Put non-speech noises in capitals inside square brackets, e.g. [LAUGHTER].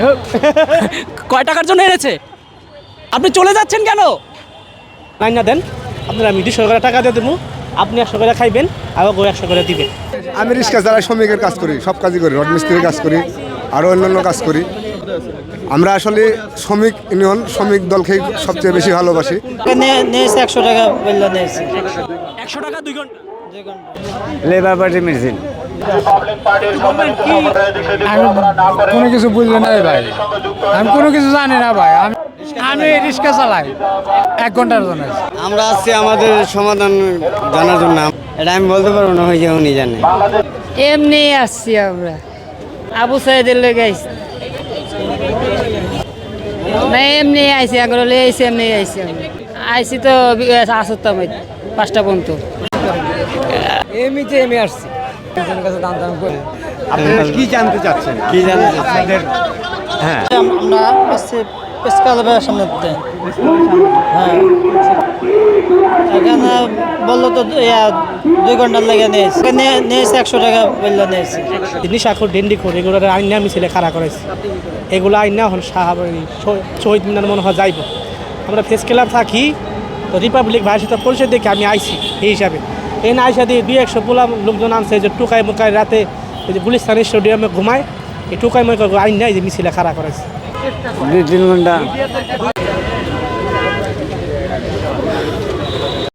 [LAUGHS] কয় টাকার জন্য এনেছে? আপনি চলে যাচ্ছেন কেন? নাই না দেন আপনারা আমি দুশো করে টাকা দিয়ে দেবো। আপনি একশো করে খাইবেন আবার গো একশো করে দিবেন আমি রিক্সা চালাই শ্রমিকের কাজ করি সব কাজই করি রড মিস্ত্রির কাজ করি আরও অন্যান্য কাজ করি। আমরা আসলে শ্রমিক ইউনিয়ন শ্রমিক দলকে সবচেয়ে বেশি ভালোবাসি। নিয়েছে একশো টাকা বলল নিয়েছে একশো টাকা দুই ঘণ্টা। লেবার পার্টি মেডিসিন আমি কোনো কিছু বুঝলি না রে ভাই। আমি কোনো কিছু জানি না ভাই। আমি আমি রিক্সা চালাই। এক ঘণ্টার জন্য। আমরা আসছি আমাদের সমাধান জানার জন্য। এটা আমি বলতে পারব না হয়েছে উনি জানে। এমনি আসছি আমরা। আবু সাইদের লেগে আইছি। না এমনি আইসি আগ্রহ লেগে আইসি এমনি আইসি আমি আইসি তো আসতাম পাঁচটা পর্যন্ত। এমনিতে এমনি আসছি। দাম করে। কি জানতে চাচ্ছেন? কি জানতে চাচ্ছেন? আমরা পেসকালের সামনে হ্যাঁ। এখানে বলল তো ইয়া, দুই ঘণ্টার লেগে নিয়েছে। নিয়েছে একশো টাকা বলল নিয়েছে। নিশাখর ডেন্ডি খোর এগুলো আইনা মিছিলে খাড়া করাইছে এগুলো আইনা হন সাহাব শহীদ মিনার মনে হয় যাইব। আমরা ফেস ক্লাব থাকি তো রিপাবলিক ভাইয়ের সাথে পরিচয় দেখে আমি আইছি এই হিসাবে। এই না আইসা দিয়ে দুই একশো পোলা লোকজন আনছে যে টুকাই মুকাই রাতে এই যে গুলিস্তান স্টেডিয়ামে ঘুমায়। এই টুকাই মুকাই আইন নাই যে মিছিলে খাড়া করেছে দুই তিন ঘণ্টা।